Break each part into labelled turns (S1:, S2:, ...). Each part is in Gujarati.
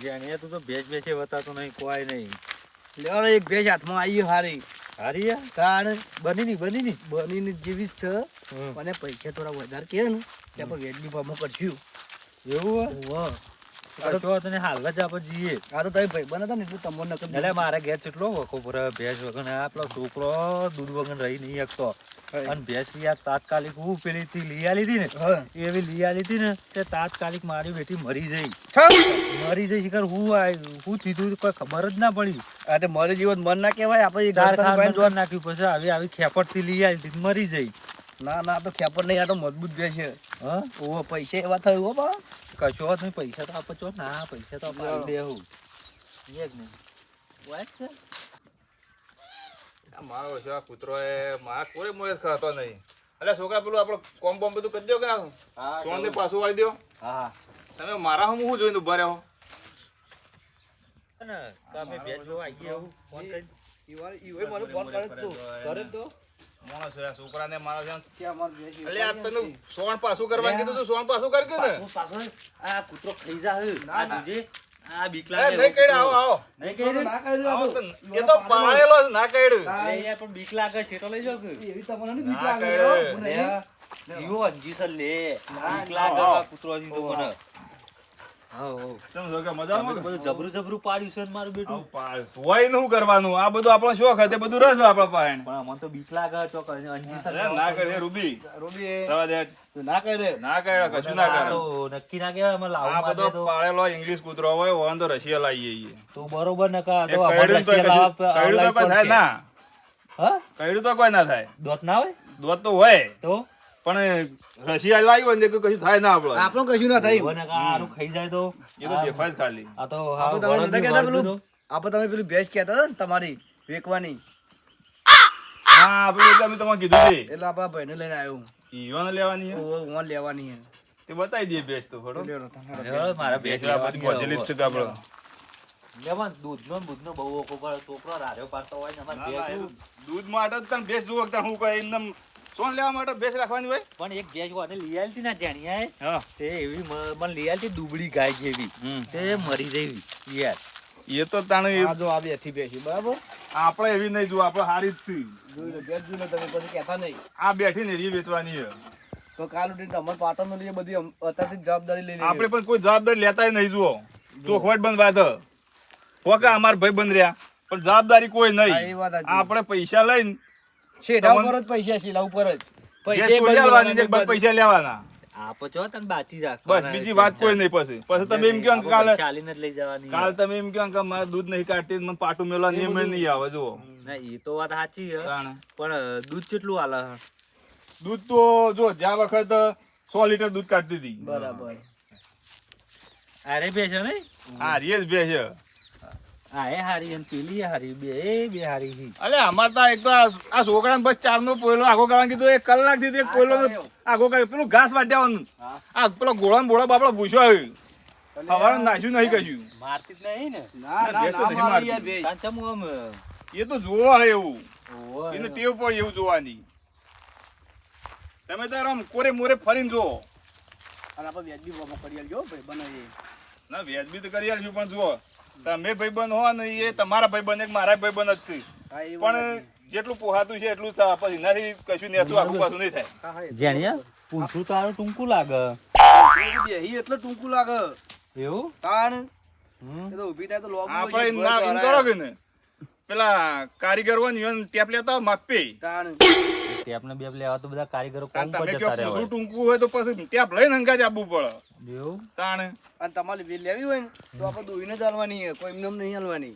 S1: જાણીએ તું તો ભેજ ભેજે બતાતો નહીં કોઈ નહીં.
S2: લેવાનો એક ભેજ હાથમાં આવી હારી.
S1: હારી
S2: કારણ
S1: બની ની બની ની.
S2: બનીને જેવી જ છે. મને પૈસા થોડા વધારે કે ને ત્યાં વેચની ભાવમાં કરશું
S1: એવું હોય કશો તને હાલ જ આપણે જઈએ.
S2: આ તો તમે ભાઈ બને હતા ને તમને નકર
S1: એટલે મારા ઘેર કેટલો વખો ભરે ભેંસ વગર આ પેલો છોકરો દૂધ વગર રહી નહીં શકતો. અને ભેંસ યાર તાત્કાલિક હું પેલી થી લઈ આલી હતી ને એવી લઈ આલી હતી ને તે તાત્કાલિક મારી બેટી મરી જઈ. મરી જઈ શિખર હું હું થીધું કોઈ ખબર જ ના પડી.
S2: આ તે મારે જીવન મન ના કહેવાય આપણે
S1: ચાર ખાન
S2: જોવા-
S1: નાખ્યું પછી આવી આવી ખેપટથી લઈ આલી હતી મરી જઈ.
S2: ના ના તો ખેપર નહીં આ તો મજબૂત ભેજ છે.
S1: હા?
S2: ઓ પૈસા એવા થયું હો બા.
S1: કશો જ નહીં પૈસા તો આપો છો. ના પૈસા તો આપણે આવી દેવું એક નહીં
S2: વાત છે
S3: આ મારો છે આ કૂતરો એ મારા કોઈ મોડે ખાતો નહીં. એટલે છોકરા પેલું આપણો કોમ બોમ બધું કરી દો કે સોન ને પાછું વાળી દો?
S2: હા
S3: તમે મારા હું શું જોઈને ઊભા રહ્યો?
S1: ને તમે બે જો આવીએ ફોન કરી.
S2: ઈ મને ફોન કરે તો.
S1: કરે તો.
S3: માણસ આ છોકરાને મારો છે.
S2: કે અમાર ભેજ
S3: એટલે આ તને સોન પાછું કરવાનું કીધું તું સોન પાછું કર કીધું ને?
S1: પાછું પાછું આ કૂતરો ખાઈ જાય
S2: ના,
S1: આ
S2: ના.
S1: આ બીક લાગે
S3: નહીં કઈડે આવો આવો.
S1: નહીં
S2: તો ના કર્યું
S3: આવો
S2: આ
S3: તો.
S2: તો.
S3: એ તો પાળેલો છે ના કઈડું
S1: યાર પણ બીક લાગે છે તો લઈ જાવ કે?
S2: એવી તમને બીક
S3: ના
S2: લાગે
S3: કરે.
S2: હો.
S1: લે,
S2: નહીં.
S1: જીવો અંજી લે.
S2: ના,
S1: બીક લાગે કૂતરો મને. જબરું જબરું પાડ્યું છે મારું બેટું?
S3: હોય ને કરવાનું. આ બધું આપણો શોખ હતો બધું રસ આપણા પાસે
S1: પણ મને તો બીક લાગે ચોક અંજી સર
S3: અરે ના કરે રૂબી.
S2: રોબી.
S3: રવા દે.
S2: તું ના કરે?
S3: ના કરે કશું ના કરે.
S1: નક્કી ના કહેવાય અમે લાવું
S3: આ બધો પાળેલો ઇંગ્લિશ કૂતરો હોય ઓન તો રશિયા લાવીએ
S1: તો બરોબર ને કા તો અમારે
S3: કઈડું તો
S1: રશિયા
S3: કશું- કઈડું તો કોઈ થાય ના.
S1: હા?
S3: કઈડું તો કોઈ ના થાય.
S1: દોત ના હોય?
S3: દોત તો હોય.
S1: તો?
S3: પણ રશિયા લાવી હોય ને કશું થાય ના આપણો
S2: આપણો કશું ના થાય
S1: હોય ને કા ખાઈ જાય તો.
S3: એ તો દેખાય ખાલી.
S1: આ તો
S2: આપણે
S1: હાવ
S2: તમે નતા કહેતા પેલું?
S1: તો.
S2: તમે પેલું ભેજ કહેતા હતા ને તમારી વેકવાની.
S3: હા આપણે એટલે અમે તમને કીધું છે
S2: એટલે આપણા ભાઈને લઈને આવ્યો
S3: ઈવન લેવાની છે.
S2: ઓ ઓન લેવાની છે.
S3: તે બતાવી દઈએ ભેંસ તો ખરો.
S1: મારા ભેંસ
S3: બેસ આ બધી જ છે તો આપણો.
S1: દૂધ દૂધનો ને બૂધનો બહુ ઓકો કરે છોકરો રાર્યો પાડતો હોય ને અમારે
S3: ના, ના, દૂધ. માટે તને ભેંસ કે હું કહે એમને સોન લેવા માટે ભેંસ રાખવાની હોય?
S1: પણ એક ભેંસ કોને લઈ ના
S3: હા?
S1: તે એવી મને લઈ દુબળી ગાય જેવી. તે મરી જઈ યાર
S3: એ તો તાણે
S2: જો આ બેથી બેસી બરાબર?
S3: આપણે એવી નહીં જુઓ આપણે હારી જ છીએ.
S2: જોઈ લો તમે પછી કહેતા નહીં.
S3: આ બેઠી ને એ વેચવાની છે.
S2: તો કાલ ઉઠીને તમારે પાટણનો લઈએ બધી અત્યારથી જવાબદારી લઈ
S3: આપણે પણ કોઈ જવાબદારી લેતા નહીં જુઓ. ચોખવટ બંધ વાત હોકા અમાર ભાઈ બંધ રહ્યા પણ જવાબદારી કોઈ નહીં. આપણે પૈસા લઈને
S2: શેઠા ઉપર જ પૈસા શીલા ઉપર જ. પૈસા
S3: છોડી આલવાની ને બસ પૈસા લેવાના.
S1: આપો છો તને બાચી
S3: બસ બીજી વાત કોઈ નહીં પછી. પછી તમે એમ કહો કે
S1: ચાલીને જ લઈ જવાની
S3: કાલ તમે એમ કહો કે મારે દૂધ નહીં કાઢતી મને પાટું મેળવા નિયમ નહીં આવે જુઓ.
S1: ના એ તો વાત સાચી છે. પણ દૂધ કેટલું આલે
S3: દૂધ તો જો જ્યાં વખત સો લીટર દૂધ કાઢતી હતી.
S2: બરાબર.
S1: અરે બે છે ને?
S3: હા રે જ
S1: આ એ હારી અને પેલી હારી બે એ બે હારી છે.
S3: અલે અમાર તો એક તો આ છોકરાને બસ ચાર નો પોયલો આખો કરવાનું કીધું એક કલાકથી એક પોયલો આખો કરે પેલું ઘાસ વાટ્યાવાનું આ પેલો ગોળા બોળા બાપડો પૂછ્યો આવ્યું હવારે નાખ્યું નહીં કશું.
S1: મારતી જ નહીં ને.
S2: ના ના ના મારી યાર ભેજ.
S1: કાંચા આમ
S3: એ તો જોવા હે એવું. એને ટેવ પડી એવું જોવાની. તમે તો આમ કોરે મોરે ફરીને જો
S2: અને આપણે વ્યાજબી ભાવમાં કરી ભાઈ બનાવીએ
S3: ના વ્યાજબી તો કરી આલશું પણ જુઓ. તમે ભાઈબંધ હો ને એ તમારા ભાઈબંધ એક મારા ભાઈબંધ જ છે. પણ જેટલું પોહાતું છે એટલું થાય પછી એનાથી કશું નેતું આખું પાછું નહીં થાય.
S2: હા,
S1: પૂછું તારું ટૂંકું લાગે.
S2: બેહી એટલે ટૂંકું લાગે.
S1: એવું?
S2: તાણ. એ તો ઊભી થાય તો લોબુ
S3: આપણે ના કરો કે ને પેલા કારીગર હોય ને ટેપ લેતા હોય માપે.
S2: તાણ.
S1: ટેપને બેપ લેવા તો બધા કારીગરો કોમ પર જતા
S3: રહે
S1: રહ્યા
S3: ટૂંકું હોય તો પછી ટેપ લઈને અંગા આપવું પડે.
S1: હોય એવું?
S3: તાણે?
S2: અને તમારે વેલ લેવી હોય ને તો આપણે દોઈને જ હાલવાની છે. કોઈ એમને નહીં હાલવાની.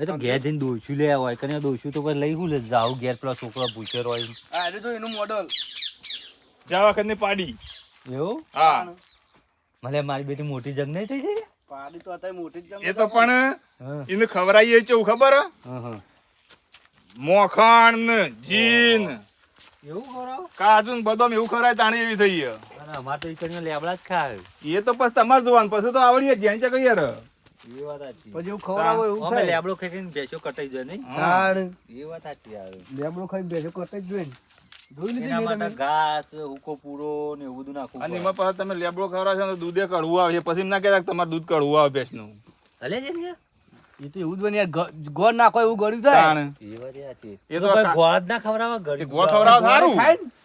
S1: એ તો ઘેર જઈને દોશું લે હોય કને દોશું તો પછી લઈ હું લે? જાવ ઘેર પેલા છોકરા પૂછે હોય
S2: હા એટલે તો એનું મોડલ
S3: જા વખતની પાડી.
S1: એવું?
S3: હા.
S1: મને મારી બેટી મોટી જગ નહીં થઈ જાય
S2: પાડી તો અત્યારે મોટી જ જમ
S3: એ તો પણ એને ખવડાવીએ છે ખબર હા
S1: હા.
S3: મોખણ ને જીન
S1: એવું કરાવ
S3: કાજુ ને બદામ એવું ખરાય તાણી એવી થઈ ગયો
S1: અને અમાર તો ઈકણીઓ લેબડા જ ખાય.
S3: એ તો પછી તમારે જોવાનું પછી તો આવડીએ જ્યાં છે કઈ યાર
S1: એ વાત સાચી.
S2: પછી એવું ખવડાવો એવું
S1: અમે
S2: થાય.
S1: લેબડો ખાઈને ભેંસો કટાઈ જાય નહીં? એ વાત સાચી આવે.
S2: લેબડો ખાઈ બેસો કટાઈ જ જોઈએ?
S1: ઘાસ હુકો પૂરો ને એવું બધું નાખવું
S3: અને એમાં પાછા તમે લેબડો ખવડાવો તો દૂધે કડવું આવે પછી ના કહેતા તમારે દૂધ કડવું આવે ભેંસનું.
S1: હલે છે? ને
S2: એ તો એવું જ બને ગોળ નાખો એવું ગળ્યું થાય
S1: એ
S3: તો
S1: ગોળ જ ના ખવડાવે, ગળ્યું
S3: ગોળ
S1: ખવડાવે.
S3: સારું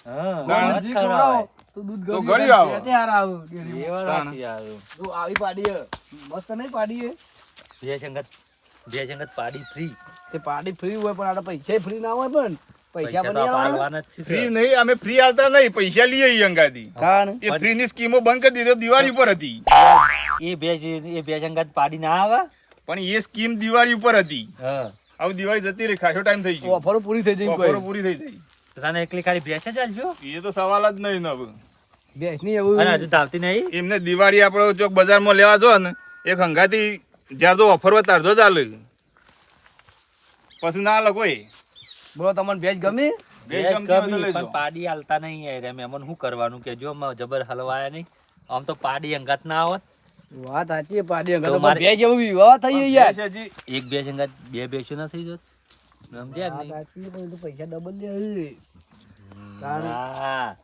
S1: હા,
S3: તાણ.
S1: ગોળ જ
S2: જી
S1: ખવડાવે.
S2: તો દૂધ
S3: તો
S2: ગળ્યું
S3: ગળ્યું
S2: થાય. હાર આવો ડેરીમાં.
S1: એ વાત
S3: તાણ.
S1: સાચી હારું.
S2: તો આવી પાડી મસ્ત નહીં પાડી
S1: બે સંગત બે સંગત પાડી ફ્રી
S2: તે પાડી ફ્રી હોય પણ આડા પૈસા ફ્રી ના હોય પણ પૈસા બની આવવાના.
S1: પાડવાના જ છે
S3: ફ્રી નહીં અમે ફ્રી આવતા નહીં પૈસા લઈએ
S2: તાણ.
S3: એ ફ્રી ની સ્કીમો બંધ કરી દીધો દિવાળી પર હતી
S1: એ બે એ બે સંગત પાડી ના આવે
S3: પણ એ સ્કીમ દિવાળી ઉપર હતી.
S1: હા.
S3: હવે દિવાળી જતી રહી ખાસો ટાઈમ થઈ ગયો.
S2: ઓફરો પૂરી થઈ જઈ ઓફરો
S3: પૂરી થઈ જઈ
S1: તો તને એકલી ખાલી ભેંસ ચાલજો
S3: એ તો સવાલ જ નહીં ને હવે.
S2: નહીં એવું
S1: અને હજુ ધાવતી નહીં?
S3: એમને દિવાળી આપણો ચોક બજારમાં લેવા જો ને એક હંગાતી જ્યારે તો ઓફર હોય તારજો ચાલે પછી ના લો કોઈ.
S2: બોલો તમને ભેજ ગમી.
S1: પાડી હાલતા નહીં એમાં શું કરવાનું કે જો જબર હલવાયા નહીં. આમ તો પાડી અંગાત ના આવત.
S2: વાત સાચી છે, પાડી અંગત.
S1: મારે-
S2: ભેજ એવું વિવાહ થઈ ગઈ યાર.
S1: એક બે સંગાત બે બેસો ના થઈ જત? સમજ્યા કે
S2: સાચી છે, પણ તો પૈસા ડબલ દે હે
S1: હા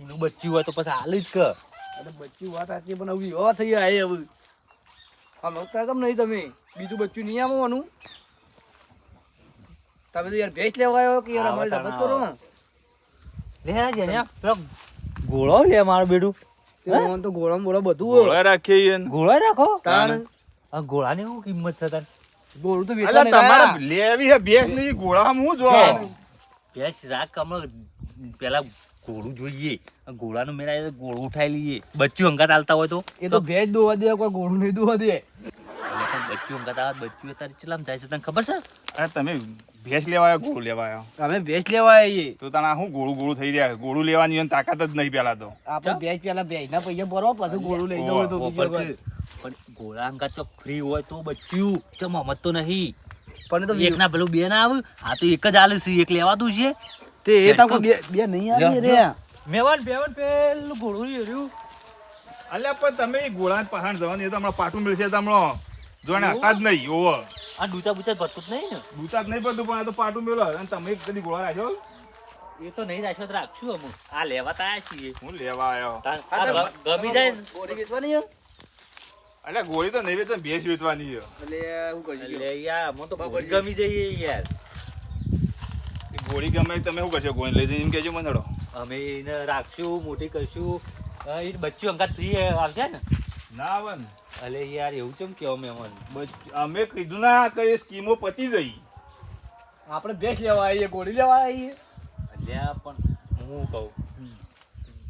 S1: એનું બચ્ચું હોય તો પછી હાલ જ કર.
S2: અરે બચ્ચું વાત સાચી પણ હવે વિવાહ થઈ ગયા હવે. આમ અવતાર કેમ નહીં તમે? બીજું બચ્ચું નહીં આવવાનું. તમે તો યાર ભેજ લેવા આવ્યો કે યાર અમારે
S1: તાણ
S2: કરો
S1: લે જેને પેલો ઘોડો લે મારું બેડું.
S2: તે બધું
S3: ગોળા રાખીએ ઈને.
S1: રાખો?
S2: તાણ.
S1: આ ઘોડાની શું કિંમત છે તાર
S2: ગોળું તો
S3: અલા, તમારે લેવી હે ભેંસ નહીં ગોળામાં હું જોવાનું
S1: ભેંસ. રાખ હમણાં પેલા ઘોડું જોઈએ. ઘોડાનું મેળા ગોળું ઘોડું ઉઠાઈ લઈએ. બચ્ચું અંગાત આલતા હોય તો.
S2: એ તો ભેજ દોવા દે કોઈ ઘોડું નહીં દોવા દે.
S1: બચ્ચું બચ્ચું તારે ચલામ જાય છે તને ખબર છે?
S3: અરે તમે ભેંસ લેવાયો ગોળું લેવા આવ્યા
S2: અમે ભેંસ લેવા આવીએ
S3: તો તાણા શું ગોળું ગોળું થઈ રહ્યા ગોળું લેવાની હોય ને તાકાત જ નહીં પેલા તો.
S2: આપણે ભેજ પેલા ભેજ ના પૈસા ભરવા પછી ગોળું લઈ જવું તો
S1: પણ તો ફ્રી હોય તો બચ્ચું તો મમત તો નહીં?
S2: પણ તો
S1: એક ના પેલું બે ના આવે આ તો એક જ આલે છે એક લેવાતું છે.
S2: તે એ તો બે બે નહીં આવી રે.
S1: મેવાન બેવાન પેલું ઘોડું રહ્યું.
S3: અલ્યા પણ તમે ગોળા પહાણ જવાનું એ તો હમણાં પાટું મળશે તો હમણાં. જોણે હતા જ નહીં ઓવો
S1: આ ડૂચા બૂચા ભરતું જ નહીં ને?
S3: દૂતા જ નહીં પડતું પણ આ તો પાટું મેળો અને તમે કદી ગોળા રાખ્યો?
S1: એ તો નહીં રાખ્યો તો રાખશું અમુક. આ લેવા તો આયા છીએ.
S3: હું લેવા આવ્યો
S1: તાન-
S2: આ
S1: આ
S2: તો
S1: ગ- ગમી જાય
S2: ગોળી વેચવાની?
S3: અલ્યા ગોળી તો નહીં વેચે ભેંસ વેચવાની
S2: એટલે હું કરી
S1: યાર અમને તો
S2: બરાબર
S1: ગમી જઈએ યાર.
S3: ગોળી ગમે તમે શું કરશો? ગોળી લઈ જઈને એમ કહેજો મને
S1: અમે એને રાખશું મોટી કરશું. એ બચ્ચું અંગાત ફ્રી આવશે ને?
S3: ના આવે ને
S1: અલે યાર એવું ચમ કેવો મેં મને?
S3: અમે કીધું ના કે એ સ્કીમો પતી ગઈ.
S2: આપણે બેસ લેવા આવીએ ગોળી લેવા આવીએ.
S1: અલ્યા પણ હું કહું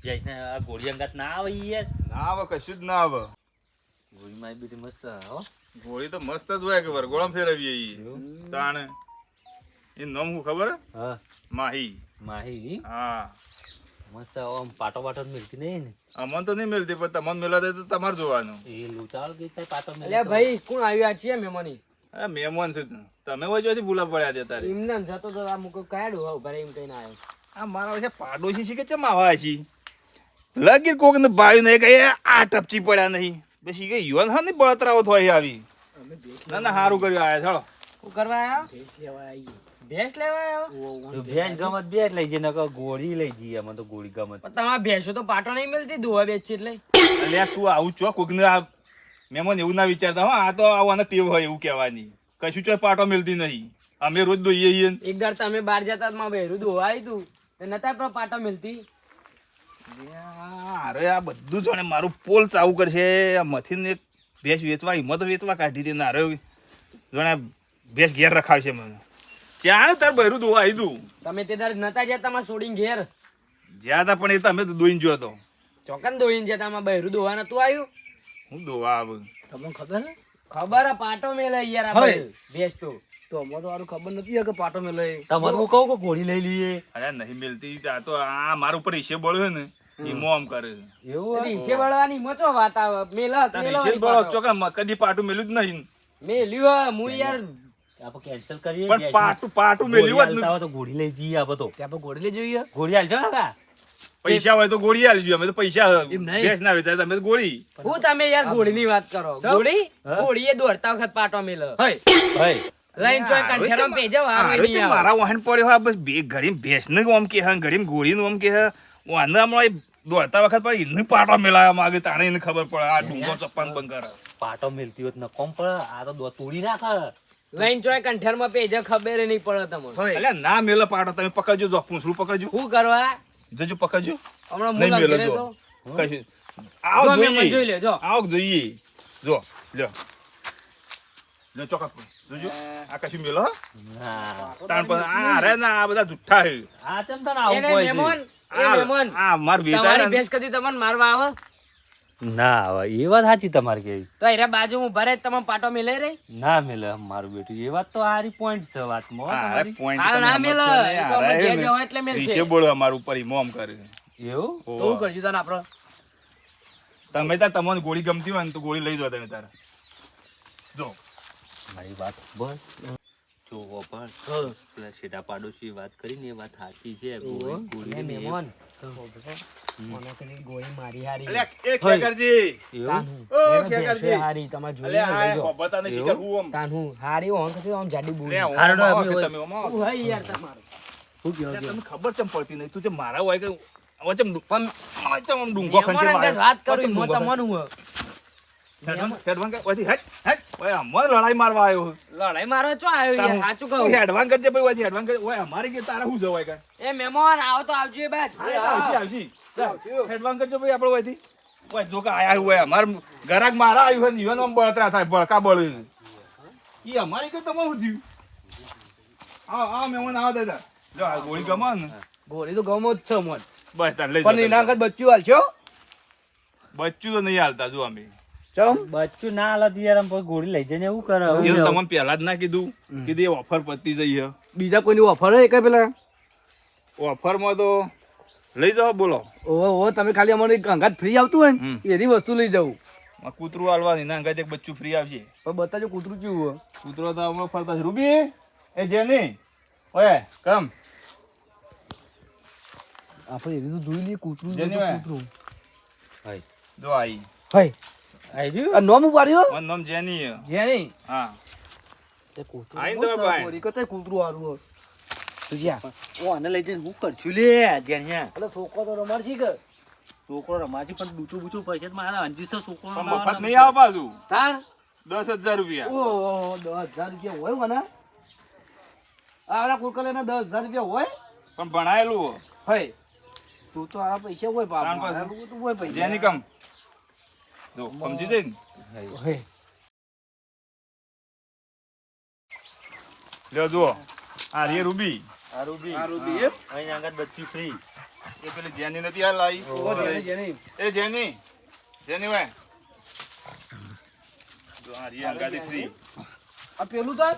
S1: જઈને આ ગોળી અંગાત ના આવે યાર.
S3: ના આવે કશું જ ના આવે.
S1: ગોળી મારી બેટી મસ્ત હો.
S3: ગોળી તો મસ્ત જ હોય કે વરગોળામાં ફેરવીએ ઈ. તાણે. એ નામ હું ખબર? હે?
S1: હા
S3: માહી.
S1: માહી?
S3: હા.
S1: મસ્ત આમ પાટો પાટો જ મિલતી નહીં ને?
S3: અમન તો નહીં મળતી પણ તમને મેળવા દે તો તમારે જોવાનું.
S1: એ લૂંટાળ
S4: અલ્યા ભાઈ કોણ આવ્યા છે મહેમાની?
S3: અરે મહેમાન છે તમે વચ્ચેથી ભૂલા પડ્યા છે તારે.
S4: એમને જતો તો આ મુકો કાઢું હા ભરે એમ કહીને આવ્યો.
S3: આ મારા વચ્ચે પાડોશી છે કે ચમ આવા છે? લગીર કોક ને ભાઈ નહીં કઈ આ ટપચી પડ્યા નહીં. પછી કે યુવાન હા નહીં બળતરાઓ થઈ આવી. ના ના સારું કર્યું આયા ચાલો.
S4: શું કરવા આવ્યા ભેંસ લેવા આવ્યો
S1: ભેંસ ગમત ભેંસ લઈ જઈએ નકર ગોળી લઈ જઈએ અમે તો ગોળી ગમત.
S4: પણ તમારા ભેંસો તો પાટો નહીં મળતી દોવા બેચી એટલે.
S3: એટલે તું આવું છો? કોક ને આ મહેમાન એવું ના વિચારતા હો આ તો આવવાના ટેવ હોય એવું કહેવાની. કશું ચોય પાટો મિલતી નહીં. અમે રોજ દોઈએ છીએ.
S4: એક દર તમે બહાર જતા મારું બહેરું દોવા આવ્યું તું. નતા પણ પાટો મિલતી
S3: અરે આ બધું જોને મારું પોલ ચાવું કરશે. આ મથીને એક ભેંસ વેચવા હિંમત વેચવા કાઢી હતી નારે જાણે ભેંસ ઘેર રખાવશે મને. ચાણ તાર બહેરું દોવા આવી દઉં
S4: તમે તે તાર નતા જતા તમારે છોડીને ઘેર.
S3: જ્યાં હતા પણ એ તમે તો દોઈને જો તો.
S4: ચોકન દોઈને જતા તમારે બહેરું દોવા નતું આવ્યું
S3: હું દોવા આવ?
S2: તમને ખબર
S4: ખબર પાટો મેલે યાર આ
S2: હવે.
S4: બધું. તો.
S2: તો અમારે તો ખબર નથી કે પાટો મેલે.
S1: તમારે હું કહું કે ગોળી લઈ લઈએ.
S3: અરે નહીં મિલતી. આ તો આ મારા ઉપર હિસ્સે બળ્યો ને મોમ કરે
S1: એવું
S4: હિસ્સે બળવાની મચો વાત આવે? મેલા
S3: હિસ્સે બળો ચોકા કદી પાટું મેલ્યું જ નહીં.
S4: મેલ્યું હું યાર
S1: આપણે કેન્સલ કરીએ
S3: પણ પાટું પાટું મેલ્યું જ
S1: તો ગોળી લઈ જઈએ આપણે તો
S2: ત્યાં ગોળી લઈ જોઈએ.
S1: ગોળી હાલજો કાકા?
S3: પૈસા હોય તો ગોળી આલજો અમે તો પૈસા
S2: એમ
S3: ના વેચાય તમે તો ગોળી.
S4: હું તમે યાર ઘોડી ની વાત કરો.
S2: ચમ.
S4: ઘોડી
S1: હા?
S4: દોડતા વખત પાટો મેલ.
S2: હય
S1: ભાઈ
S4: લઈને ચોય કંઠેરામાં ભેજો, હારો
S3: હારો
S4: નહીં
S3: છે
S4: આવે.
S3: મારા વાહન પડ્યો હોય બસ બે ઘડી ભેંસને ઓમ કે હે ઘડી ગોળીને ઓમ કે હે. વાહન હમણાં દોડતા વખત પણ એને પાટો મેલાયા માગે તાણે એને ખબર પડે. આ ડુંગો ચપ્પાન બંકર
S1: પાટો મેલતી હોત ન કોમ પડે. આ તો તોડી નાખે.
S4: લઈને ચોય કંઠેરમાં ભેજો, ખબર નહીં પડે તમને.
S3: એટલે ના મેલે પાડો તમે પકડજો જો પૂંછડું પકડજો.
S4: શું કરવા?
S3: જજો પકડજો.
S4: હમણાં
S3: નહીં મેલે જો.
S4: તો.
S3: કશું
S4: જો
S3: આવો
S4: જોઈ
S3: જોઈએ.
S4: લે જો.
S3: આવો જોઈએ. જો લ્યો. લ્યો ચોકા જોજો. આ કશું મેલો હો? તાણ પણ આ રે ના આ બધા જુઠ્ઠા હે
S1: આ ચમ તને આવું કોઈ છે?
S4: મેમન એ
S3: આ
S4: મેમન
S3: આ માર વેચાય
S4: ભેંસ કદી તમને મારવા આવે?
S1: ના એ વાત સાચી તમારી કેવી
S4: તો એરા બાજુ હું ભરે તમે પાટો મિલે રે
S1: ના મિલે મારું બેટું એ વાત તો હારી પોઈન્ટ છે વાતમાં તમારી.
S3: point
S4: ના મેલે. તો અમે
S3: રે
S4: જવા એટલે મિલ
S3: છે બોલ અમાર ઉપર મોમ કરે.
S1: એવું?
S2: તો હું કરજો તને આપણે
S3: તમે તાર તમને ગોળી ગમતી હોય ને તો ગોળી લઈ જાઓ તમે તારે. જો.
S1: મારી વાત બસ જો ઓપર પેલા શેઠા પાડોશી વાત કરીને એ વાત સાચી છે. ગોળી-
S4: એ
S3: ખબર ચમ પડતી નહીં? તું જે મારા હોય કે ડુંગો ખંચે
S4: વાત કરું તમને હું
S3: કે-. ઓય, આમાં લડાઈ મારવા આવ્યો
S4: લડાઈ મારવા ચો આવ્યો યાર? સાચું કહું.
S3: હેડવાન કરજે ભાઈ વાજી હેડવાન કરજે. ઓય, અમારે કે તારા શું જવાય કાંઈ?
S4: એ મહેમાન આવો તો આવજો બાજ.
S3: આવશે, આવશે. હેડવાન કરજો ભાઈ આપણો વાજી ઓય, જો કે આયા હોય અમાર ગરાક મારા આવ્યું ને ઈવન બળતરા થાય બળકા બળે ઈ અમારી કે તમારું થયું? આ આ મહેમાન આવો દાદા. જો આ ગોળી ગમો ને.
S2: ગોળી તો ગમો જ છે મન.
S3: બસ તાર લઈ
S2: પણ ઇનાકત બચ્ચું હાલશો
S3: બચ્ચું તો નહીં હાલતા જો અમે.
S2: ચમ.
S1: બચ્ચું ના હાલત યાર આમ પછી ગોળી લઈ જઈને એવું કરે.
S3: એ તમને પહેલા જ ના કીધું? કીધું એ ઓફર પતી જઈ
S2: બીજા કોઈની ઓફર હે કઈ પેલા?
S3: ઓફરમાં તો લઈ જાઓ બોલો.
S2: ઓહો ઓહો તમે ખાલી અમારે અંગાત ફ્રી આવતું હોય ને એની વસ્તુ લઈ જવું
S3: આ કૂતરું હાલવાની એના અંગાત એક બચ્ચું ફ્રી આવશે.
S2: પણ બતાજો કૂતરું કેવું હોય.
S3: કૂતરો તો હમણાં ફરતા છે. રૂબી એ જેની ઓય કમ?
S2: આપણે એની તો જોઈ લઈએ કૂતરું
S3: જેની
S2: કૂતરું.
S1: હાય.
S3: જો આઈ
S1: ગયું
S2: આ નોમ ઉપાડ્યો?
S3: મારું નામ જેની છે.
S2: જેની?
S3: હા.
S2: તે કૂતરું
S3: આઈ દો ભાઈ.
S2: હોય. કરતા કૂતરું હારું હોય. તું જ્યાં.
S1: ઓ આને લઈ જઈને હું કરશું લે જેન્યા
S2: એટલે છોકરો તો રમાડ છે કે?
S1: છોકરો રમાજી પણ ડૂચું બૂચું પૈસા તો મારા અંજીસો છોકરો
S3: પણ મફત નહીં આવે પાછું.
S2: તાણ?
S3: દસ હજાર રૂપિયા.
S2: ઓહો દસ હજાર રૂપિયા હોય મને? આવડા કુરકલે દસ હજાર રૂપિયા હોય?
S3: પણ ભણાયેલું
S2: હોય. તું તો આ પૈસા હોય બાપ મારા લોકો તો હોય પૈસા.
S3: જેની કમ. જો સમજી જઈ ને લ્યો જુઓ આ રે રૂબી
S1: સારું બી
S2: સારું બી એમ?
S1: અહીં આગળ બચ્ચું ફ્રી
S3: એ પેલી જેની નથી
S2: જેની જેની
S3: એ જેની જેની હોય જો આ રે અંગાથી ફ્રી
S2: આ પેલું તો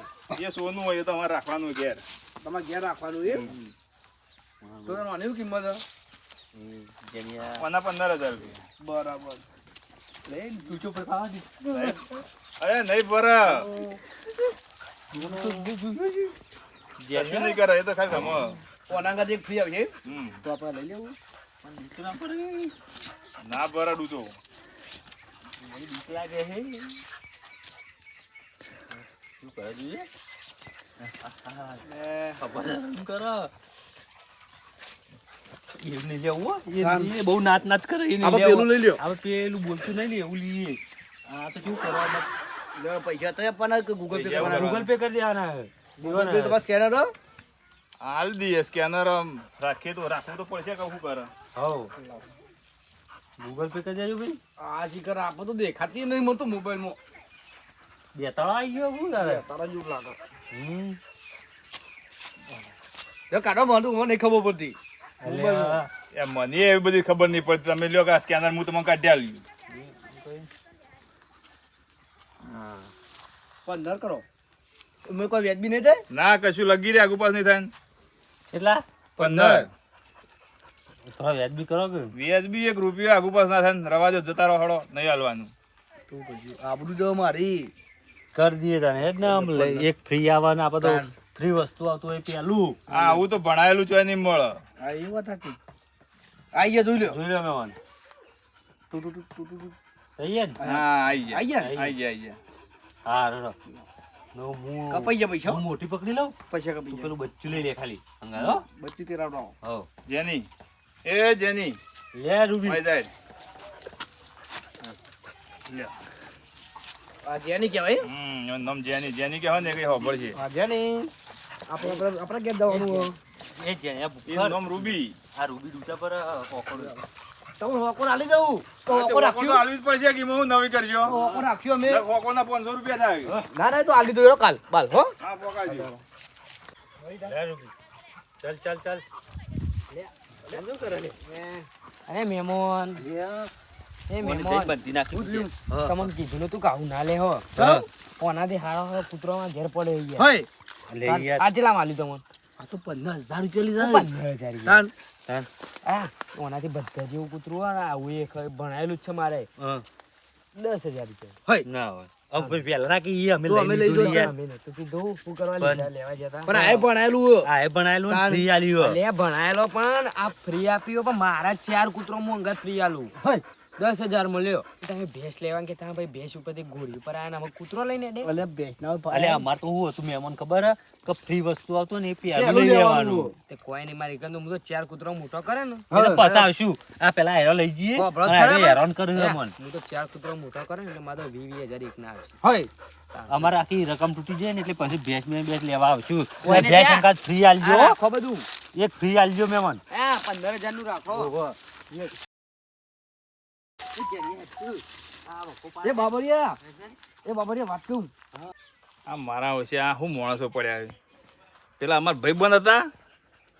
S3: એ સોનું હોય તમારે રાખવાનું ઘેર
S2: તમારે ઘેર રાખવાનું એમ તો એનો કિંમત છે
S3: પંદર પંદર હજાર રૂપિયા
S2: બરાબર
S3: અરે નહીં પર. કશું નહીં કરે એ તો ખાલી રમો.
S2: ઓનાંગા ફ્રી આવશે તો આપણે લઈ લેવું.
S1: ના પડે.
S3: ના ભરા ડૂચો
S1: મને બીક લાગે હે. શું કરે જોઈએ ખબર કરો. એને લેવું હો. એ- બહુ નાચ નાચ કરે એને
S2: પેલું લઈ લ્યો.
S1: આપણે પેલું બોલતું નહીં ને એવું લઈએ આ તો શું કરવાના
S2: જો પૈસા તો પણ ગૂગલ પે કરવાના?
S1: ગૂગલ પે કરી દેવાના.
S2: ગૂગલ પે તમારા સ્કેનર હો?
S3: હાલ દઈએ સ્કેનર રાખીએ તો રાખવું તો પડશે કહું કરે?
S1: હવ. ગૂગલ પે કરી દેજો ભાઈ.
S2: આ કર આપો તો દેખાતી નહીં મને તો મોબાઈલમાં.
S1: બે તળા આવી ગયો શું તારે?
S2: તારા જેવું લાગે.
S1: હમ.
S2: જો કાઢો મને મને નહીં ખબર પડતી.
S3: એ મને એવી બધી ખબર નહીં પડતી. તમે લ્યો કે આ સ્કેનર હું તમને કાઢી આલ્યું
S2: પંદર કરો. મેં કોઈ વ્યાજબી નહીં થાય?
S3: ના કશું લગી રહ્યા આગુ પાસ નહીં થાય
S1: કેટલા?
S3: પંદર.
S1: તો વ્યાજબી કરો કે?
S3: વ્યાજબી એક રૂપિયો આગુ પાસ ના થાય રવાજો જતા રહો હળો નહીં હાલવાનું.
S2: તું પછી આબરૂ જો મારી.
S1: કર દઈએ તને ને આમ એક ફ્રી આવવાના આપણે તો ફ્રી વસ્તુ આવતું હોય પેલું
S3: હા આવું તો ભણાયેલું છે નહીં મળે.
S2: હા એ વાત હતી આઈ ગયા જોઈ લ્યો
S1: જોઈ લો મહેમાન ટુ ટુ ટુ ટુ ટુ ટુ. થઈ ગયા
S3: હા જાય
S2: ગયા.
S3: આઈ જાય આઈ જાય
S1: હા રો
S2: કપાઈ ગયા પૈસા?
S1: હું મોટી પકડી લઉં?
S2: પૈસા કપાઈ
S1: પેલું બચ્ચું લઈ લે ખાલી. હો?
S2: બચ્ચું તેરાવડો
S1: હો.
S3: જેની. એ જેની.
S1: લે રૂબી.
S3: ભાઈ જાય લે.
S2: આ જેની કહેવાય
S3: હમ નામ જેની. જેની કહેવાય ને કઈ ખબર છે?
S2: આ જેની. આપણે આપણે આપણે હો.
S1: એ જે આ
S3: નામ રૂબી.
S1: આ રૂબી ડૂચા પર કોકડો
S2: તમે હોકો આલી દઉં? તો હોકો
S3: હોકો આલવી જ પડશે કે હું નવી કરજો?
S2: હોકો રાખ્યું અમે.
S3: હોકોના 500 રૂપિયા થાય.
S2: ના ના તો આલી દઉં કાલ બાલ હો.
S3: હા પોકાજો.
S1: લે રૂબી. ચાલ ચાલ ચાલ.
S4: અરે મેમોન. એ મેમોન.
S1: બંધી નાખી.
S4: તમને કીધું તું કાઉ ના લે હો.
S1: હા.
S4: ઓનાથી હારો કૂતરો માં ઘેર પડે.
S2: હોય
S1: લે યાર.
S4: આ ચેલા તમને.
S2: આ તો પંદર હજાર રૂપિયા લીધા
S4: પંદર હજાર ઈ.
S2: તાન.
S1: તાન.
S4: હા ઓનાથી બધા જેવું કૂતરું હોય ને આવું એક ભણાયેલું જ છે મારે. દસ હજાર રૂપિયા.
S2: હોય.
S1: ના હોય. હવે ભાઈ પહેલા ના કે ઈ અમે
S2: તો
S1: લઈ
S2: અમે લઈ
S1: લીધું
S2: જઈએ.
S1: યાર
S4: અમે નતું કીધું શું કરવા
S1: પણ-
S2: આ ભણાયેલું.
S1: ફ્રી આલ્યું
S4: ભણાયેલો પણ આ ફ્રી આપ્યો પણ મારા ચાર કૂતરો મોંઘા ફ્રી આલું. દસ હજાર મળ્યો તમે ભેંસ લેવા કે તમે ભાઈ ભેંસ ઉપરથી ઘોડી ઉપર આયા ને અમે કૂતરો લઈને દે
S2: અલે ભેંસ ના
S1: અલે અમાર તો હું હતું મહેમાન ખબર હે? કે ફ્રી વસ્તુ આવતો ને એ પી લઈ
S2: લેવાનું.
S4: તે કોઈ નહીં મારી ગંદુ હું તો ચાર કૂતરો મોટો કરે ને.
S1: એટલે પાછા આવશું. આ પેલા હેરો લઈ જઈએ.
S4: ખરા
S1: હેરાન
S4: લે,
S1: અમને.
S4: હું તો ચાર કૂતરો મોટો કરે ને એટલે મારો તો વી વી હજાર એક ના આવશે.
S2: હોય.
S1: અમારે આખી રકમ તૂટી જાય ને એટલે પછી ભેંસ મેં ભેંસ લેવા આવશું. ભેંસ
S4: ત્યાં?
S1: ફ્રી આલજો
S4: રાખો બધું.
S1: એક ફ્રી આલજો મહેમાન
S4: હા પંદર હજારનું રાખો
S2: એ બાબરિયા. એ બાબરિયા વાત કહું
S3: આ મારા વિશે આ હું માણસો પડ્યા પેલા અમારા ભાઈબંધ હતા.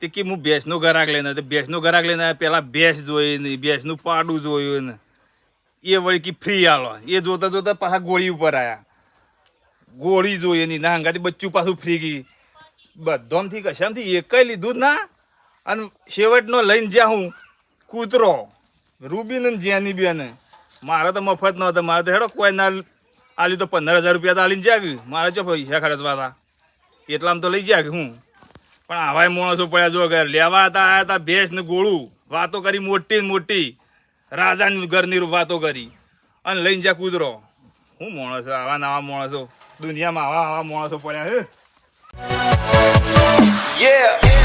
S3: તે કે હું ભેંસનો ગરાક લઈને તે ભેંસનો ગરાક લઈને આવ્યા. પેલા ભેંસ જોઈ ને ભેંસનું પાડું જોયું ને. એ વળી કે ફ્રી આલો. એ જોતા જોતા પાછા ગોળી ઉપર આયા. ગોળી જોઈએ ની ના હંગાથી બચ્ચું પાછું ફ્રી ગઈ બધામથી કશામથી એક લીધું જ ના. અને છેવટનો લઈને જ્યાં હું કૂતરો. રૂબીન ને જેની બેન મારે તો મફત નહોતો મારે તો હેડો કોઈ ના આલી તો પંદર હજાર રૂપિયા તો આલીને જાગ્યું મારે જો પૈસા ખર્ચવા હતા. એટલામાં તો લઈ જાગ હું. પણ આવા માણસો પડ્યા જો ઘર. લેવા હતા, આયા હતા, ભેંસ ને ગોળું. વાતો કરી મોટી ને મોટી. રાજાની ઘરની વાતો કરી. અને લઈને જા કૂતરો હું માણસો આવા નવા માણસો. દુનિયામાં આવા આવા માણસો પડ્યા છે.
S5: Yeah.